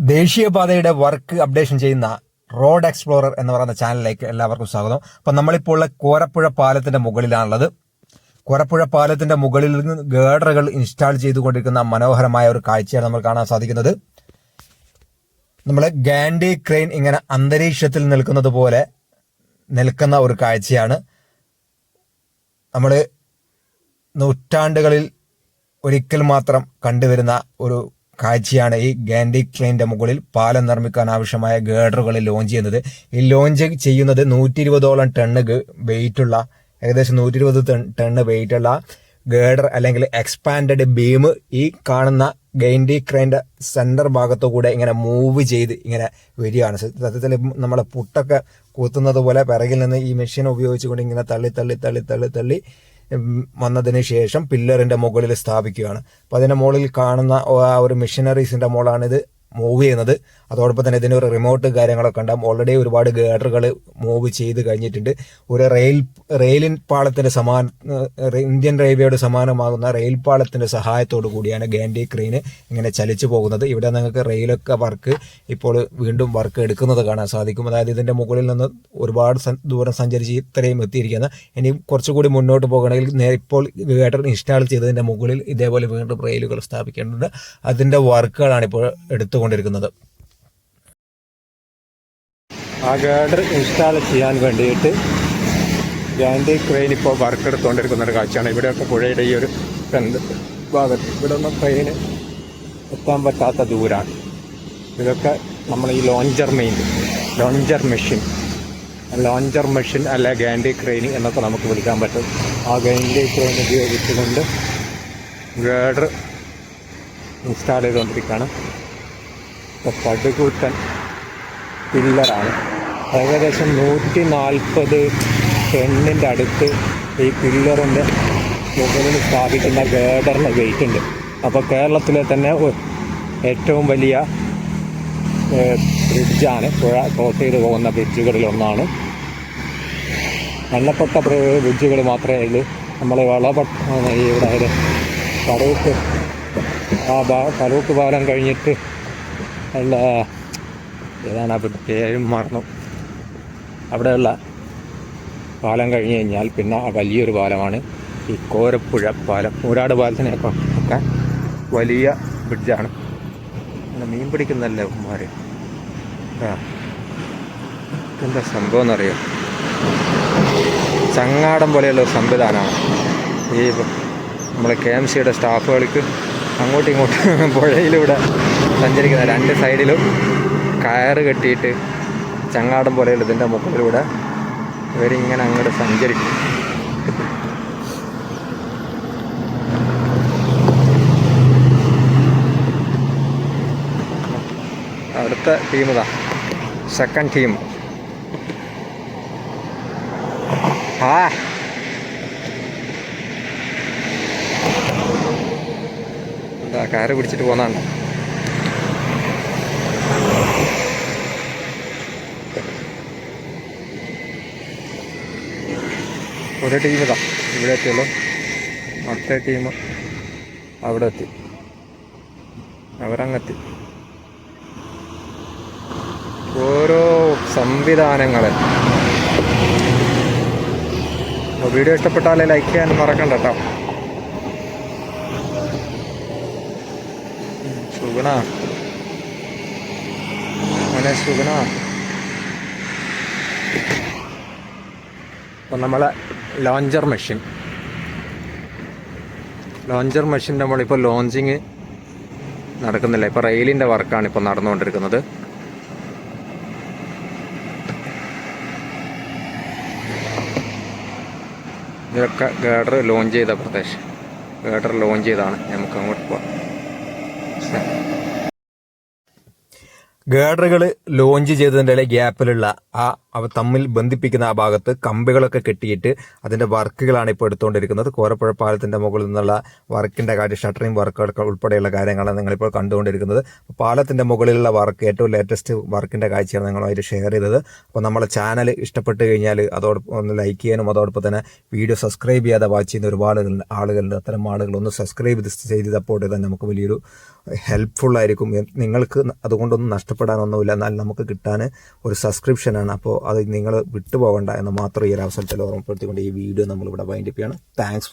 ദേശീയപാതയുടെ work updation ചെയ്യുന്ന road explorer എന്ന് പറയുന്ന ചാനലിലേക്ക് എല്ലാവർക്കും സ്വാഗതം. അപ്പം നമ്മളിപ്പോൾ ഉള്ള കോരപ്പുഴ പാലത്തിന്റെ മുകളിലാണുള്ളത്. കോരപ്പുഴ പാലത്തിന്റെ മുകളിൽ നിന്ന് ഗേഡറുകൾ ഇൻസ്റ്റാൾ ചെയ്തുകൊണ്ടിരിക്കുന്ന മനോഹരമായ ഒരു കാഴ്ചയാണ് നമ്മൾ കാണാൻ സാധിക്കുന്നത്. നമ്മൾ ഗാൻഡി ക്രെയിൻ ഇങ്ങനെ അന്തരീക്ഷത്തിൽ നിൽക്കുന്നത് പോലെ നിൽക്കുന്ന ഒരു കാഴ്ചയാണ്. നമ്മൾ നൂറ്റാണ്ടുകളിൽ ഒരിക്കൽ മാത്രം കണ്ടുവരുന്ന ഒരു കാഴ്ചയാണ് ഈ ഗാൻഡിക് ട്രെയിനിന്റെ മുകളിൽ പാലം നിർമ്മിക്കാൻ ആവശ്യമായ ഗേഡറുകൾ ലോഞ്ച് ചെയ്യുന്നത്. ഈ ലോഞ്ച് ചെയ്യുന്നത് നൂറ്റി ഇരുപതോളം വെയിറ്റ് ഉള്ള ഏകദേശം നൂറ്റി ഇരുപത് ടണ്ണ് വെയിറ്റുള്ള ഗേഡർ അല്ലെങ്കിൽ എക്സ്പാൻഡഡ് ബീം ഈ കാണുന്ന ഗൈൻഡി ക്രെയിന്റെ സെന്റർ ഭാഗത്തു കൂടെ ഇങ്ങനെ മൂവ് ചെയ്ത് ഇങ്ങനെ വരികയാണ്. സത്യത്തിൽ നമ്മളെ പുട്ടൊക്കെ കൂത്തുന്നത് പോലെ പിറകിൽ നിന്ന് ഈ മെഷീൻ ഉപയോഗിച്ചുകൊണ്ട് ഇങ്ങനെ തള്ളി തള്ളി തള്ളി തള്ളി തള്ളി വന്നതിന് ശേഷം പില്ലറിന്റെ മുകളിൽ സ്ഥാപിക്കുകയാണ്. അപ്പോൾ അതിന്റെ മുകളിൽ കാണുന്ന ആ ഒരു മെഷീനറീസിന്റെ മുകളാണിത് മൂവ് ചെയ്യുന്നത്. അതോടൊപ്പം തന്നെ ഇതിന് ഒരു റിമോട്ട് കാര്യങ്ങളൊക്കെ ഉണ്ടാകും ഓൾറെഡി ഒരുപാട് ഗേഡറുകൾ മൂവ് ചെയ്ത് കഴിഞ്ഞിട്ടുണ്ട്. ഒരു റെയിൽ റെയിലിൻ പാളത്തിന്റെ സമാന ഇന്ത്യൻ റെയിൽവേയോട് സമാനമാകുന്ന റെയിൽ പാളത്തിന്റെ സഹായത്തോടു കൂടിയാണ് ഗാൻഡി ക്രെയിൻ ഇങ്ങനെ ചലിച്ചു പോകുന്നത്. ഇവിടെ നിങ്ങൾക്ക് റെയിലൊക്കെ വർക്ക് ഇപ്പോൾ വീണ്ടും വർക്ക് എടുക്കുന്നത് കാണാൻ സാധിക്കും. അതായത് ഇതിന്റെ മുകളിൽ നിന്ന് ഒരുപാട് ദൂരം സഞ്ചരിച്ച് ഇത്രയും എത്തിയിരിക്കുന്നത് ഇനി കുറച്ചുകൂടി മുന്നോട്ട് പോകണമെങ്കിൽ ഇപ്പോൾ ഗേഡർ ഇൻസ്റ്റാൾ ചെയ്തതിന്റെ മുകളിൽ ഇതേപോലെ വീണ്ടും റെയിലുകൾ സ്ഥാപിക്കേണ്ടതുണ്ട്. അതിന്റെ വർക്കുകളാണ് ഇപ്പോൾ എടുത്തുകൊണ്ടിരിക്കുന്നത് ആ ഗേഡർ ഇൻസ്റ്റാൾ ചെയ്യാൻ വേണ്ടിയിട്ട് ഗാൻഡി ക്രെയിൻ ഇപ്പോൾ വർക്ക് എടുത്തുകൊണ്ടിരിക്കുന്ന ഒരു കാഴ്ചയാണ്. ഇവിടെയൊക്കെ പുഴയുടെ ഈ ഒരു ഭാഗത്ത് ഇവിടെ ഒന്നും ട്രെയിന് എത്താൻ പറ്റാത്ത ദൂരമാണ് ഇതൊക്കെ നമ്മൾ ഈ launcher main launcher machine launcher machine അല്ല ഗാൻഡി ക്രെയിൻ എന്നൊക്കെ നമുക്ക് വിളിക്കാൻ പറ്റും. ആ ഗാൻഡി ക്രെയിൻ ഉപയോഗിച്ചുകൊണ്ട് ഗേഡർ ഇൻസ്റ്റാൾ ചെയ്തുകൊണ്ടിരിക്കുകയാണ്. പടുകൂറ്റൻ പില്ലറാണ്. ഏകദേശം നൂറ്റി നാൽപ്പത് ടെണ്ണിന്റെ അടുത്ത് ഈ പില്ലറിന്റെ മുകളിൽ സ്ഥാപിക്കുന്ന ഗേഡറിന് വെയിറ്റ് ഉണ്ട്. അപ്പോൾ കേരളത്തിലെ തന്നെ ഏറ്റവും വലിയ ബ്രിഡ്ജാണ് പുഴ ക്രോസ് ചെയ്ത് പോകുന്ന ബ്രിഡ്ജുകളിൽ ഒന്നാണ് എണ്ണപ്പെട്ട ബ്രിഡ്ജുകൾ മാത്രമേ ഉള്ളൂ. നമ്മൾ വളപട്ട ഇവിടെ കടൂക്ക് ആ കടൂക്ക് പാലം കഴിഞ്ഞിട്ട് ഉള്ള ഏതാണ് അവിടെ പേരും മറന്നു. അവിടെയുള്ള പാലം കഴിഞ്ഞ് കഴിഞ്ഞാൽ പിന്നെ വലിയൊരു പാലമാണ് ഈ കോരപ്പുഴ പാലം. ഊരാട് പാലത്തിനൊക്കെ ഒക്കെ വലിയ ബ്രിഡ്ജാണ് പിന്നെ മീൻ പിടിക്കുന്നല്ലേ ഉമ്മാർ ആ. എന്താ സംഭവം എന്നറിയോ ചങ്ങാടം പോലെയുള്ള ഒരു സംവിധാനമാണ്. ഈ നമ്മളെ കെ എം സിയുടെ സ്റ്റാഫുകൾക്ക് അങ്ങോട്ടും ഇങ്ങോട്ടും പുഴയിലൂടെ സഞ്ചരിക്കുന്ന രണ്ട് സൈഡിലും കയറ് കെട്ടിയിട്ട് ചങ്ങാടം പോലെയുള്ള ഇതിന്റെ മുകളിലൂടെ ഇവരിങ്ങനെ അങ്ങോട്ട് സഞ്ചരിക്കും. അടുത്ത ടീം ഇതാ. സെക്കൻഡ് ടീം ആ. എന്താ കയറ് പിടിച്ചിട്ട് പോന്നാണ് ഒരു ടീം ഇതാ. ഇവിടെ എത്തിയുള്ളൂ അടുത്ത ടീം അവിടെ എത്തി അവരങ്ങെത്തി. ഓരോ സംവിധാനങ്ങൾ വീഡിയോ ഇഷ്ടപ്പെട്ടാലേ ലൈക്ക് ചെയ്യാൻ മറക്കണ്ട കേട്ടോ സുഗുണ. അങ്ങനെ സുഗുണ. അപ്പം നമ്മളെ ലോഞ്ചർ മെഷീൻ ലോഞ്ചർ മെഷീൻ നമ്മളിപ്പോൾ ലോഞ്ചിങ് നടക്കുന്നില്ല. ഇപ്പോൾ റെയിലിന്റെ വർക്കാണ് ഇപ്പോൾ നടന്നുകൊണ്ടിരിക്കുന്നത്. ഇതൊക്കെ ഗേഡർ ലോഞ്ച് ചെയ്ത പ്രദേശം. ഗേഡർ ലോഞ്ച് ചെയ്താണ്. നമുക്ക് അങ്ങോട്ട് പോവാം. ഗേഡറുകൾ ലോഞ്ച് ചെയ്തതിന്റെ ഗ്യാപ്പിലുള്ള ആ അവ തമ്മിൽ ബന്ധിപ്പിക്കുന്ന ആ ഭാഗത്ത് കമ്പികളൊക്കെ കെട്ടിയിട്ട് അതിന്റെ വർക്കുകളാണ് ഇപ്പോൾ എടുത്തുകൊണ്ടിരിക്കുന്നത്. കോരപ്പുഴ പാലത്തിന്റെ മുകളിൽ നിന്നുള്ള വർക്കിന്റെ കാര്യം ഷട്ടറിങ് വർക്കുകൾ ഉൾപ്പെടെയുള്ള കാര്യങ്ങളാണ് നിങ്ങളിപ്പോൾ കണ്ടുകൊണ്ടിരിക്കുന്നത്. പാലത്തിന്റെ മുകളിലുള്ള വർക്ക് ഏറ്റവും ലേറ്റസ്റ്റ് വർക്കിന്റെ കാഴ്ചയാണ് നിങ്ങളുമായിട്ട് ഷെയർ ചെയ്തത്. അപ്പോൾ നമ്മളെ ചാനൽ ഇഷ്ടപ്പെട്ട് കഴിഞ്ഞാൽ അതോടൊപ്പം ഒന്ന് ലൈക്ക് ചെയ്യാനും അതോടൊപ്പം തന്നെ വീഡിയോ സബ്സ്ക്രൈബ് ചെയ്യാതെ വാച്ച് ചെയ്യുന്ന ഒരുപാട് ആളുകളുണ്ട്. അത്തരം ആളുകൾ ഒന്ന് സബ്സ്ക്രൈബ് ചെയ്ത് സപ്പോർട്ട് ചെയ്താൽ നമുക്ക് വലിയൊരു ഹെൽപ്ഫുൾ ആയിരിക്കും. നിങ്ങൾക്ക് അതുകൊണ്ടൊന്നും നഷ്ടപ്പെടാനൊന്നുമില്ല. എന്നാൽ നമുക്ക് കിട്ടാൻ ഒരു സബ്സ്ക്രിപ്ഷനാണ് അപ്പോൾ അത് നിങ്ങൾ വിട്ടുപോകണ്ട എന്ന് മാത്രം ഈ ഒരു അവസരത്തിൽ ഓർമ്മപ്പെടുത്തിക്കൊണ്ട് ഈ വീഡിയോ നമ്മളിവിടെ വൈൻഡപ്പ് ചെയ്യണം. താങ്ക്സ്